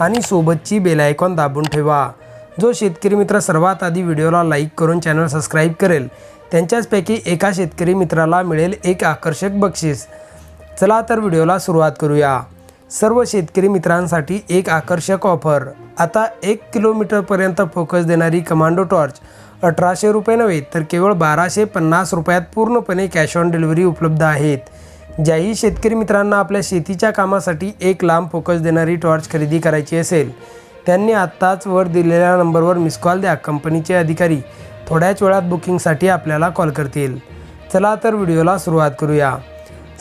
आणि सोबतची bell icon दाबून ठेवा. जो शेतकरी मित्र सर्वात आधी व्हिडिओला लाईक करून चॅनल सबस्क्राईब करेल त्यांच्याचपैकी एका शेतकरी मित्राला मिळेल एक आकर्षक बक्षीस. चला तर व्हिडिओला सुरुवात करूया. सर्व शेतकरी मित्रांसाठी एक आकर्षक ऑफर आता एक किलोमीटरपर्यंत फोकस देणारी कमांडो टॉर्च अठराशे रुपये नव्हे तर केवळ बाराशे पन्नास रुपयात पूर्णपणे कॅश ऑन डिलिव्हरी उपलब्ध आहेत. ज्याही शेतकरी मित्रांना आपल्या शेतीच्या कामासाठी एक लांब फोकस देणारी टॉर्च खरेदी करायची असेल त्यांनी आत्ताच वर दिलेल्या नंबरवर मिस कॉल द्या. कंपनीचे अधिकारी थोड्याच वेळात बुकिंगसाठी आपल्याला कॉल करतील. चला तर व्हिडिओला सुरुवात करूया.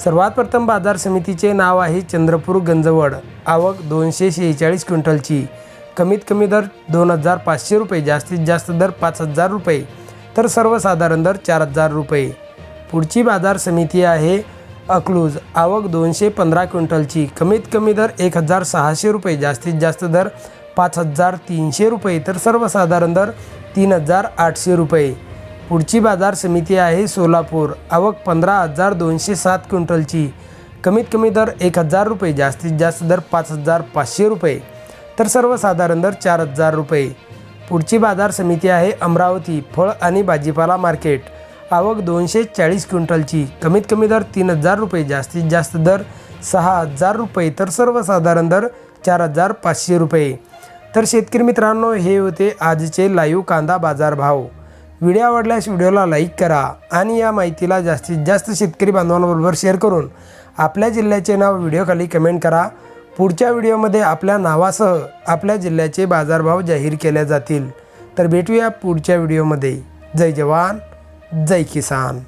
सर्वात प्रथम बाजार समितीचे नाव आहे चंद्रपूर गंजवड. आवक दोनशे शेहेचाळीस क्विंटलची. कमीत कमी दर दोन हजार पाचशे रुपये जास्तीत जास्त दर पाच हजार रुपये तर सर्वसाधारण दर चार हजार रुपये. पुढची बाजार समिती आहे अक्लूज. आवक दोनशे पंधरा क्विंटलची. कमीत कमी दर एक हजार सहाशे रुपये. जास्तीत जास्त दर पाच हजार तीनशे रुपये. तर सर्वसाधारण दर तीन हजार आठशे रुपये. पुढची बाजार समिती आहे सोलापूर. आवक पंधरा हजार दोनशे सात क्विंटलची. कमीत कमी दर एक हजार रुपये. जास्तीत जास्त दर पाच हजार पाचशे रुपये. तर सर्वसाधारण दर चार हजार रुपये. पुढची बाजार समिती आहे अमरावती. फळ आणि भाजीपाला मार्केट. आवक दोनशे चाळीस क्विंटलची. कमीत कमी दर तीन हजार रुपये जास्तीत जास्त दर सहा हजार रुपये तर सर्वसाधारण दर चार हजार पाचशे रुपये. तर शेतकरी मित्रांनो हे होते आजचे लाईव्ह कांदा बाजार भाव. व्हिडिओ आवडल्यास व्हिडिओला लाईक करा आणि या माहितीला जास्तीत जास्त शेतकरी बांधवांबरोबर शेअर करून आपल्या जिल्ह्याचे नाव व्हिडिओखाली कमेंट करा. पुढच्या व्हिडिओमध्ये आपल्या नावासह आपल्या जिल्ह्याचे बाजारभाव जाहीर केले जातील. तर भेटूया पुढच्या व्हिडिओमध्ये. जय जवान. जय किसान।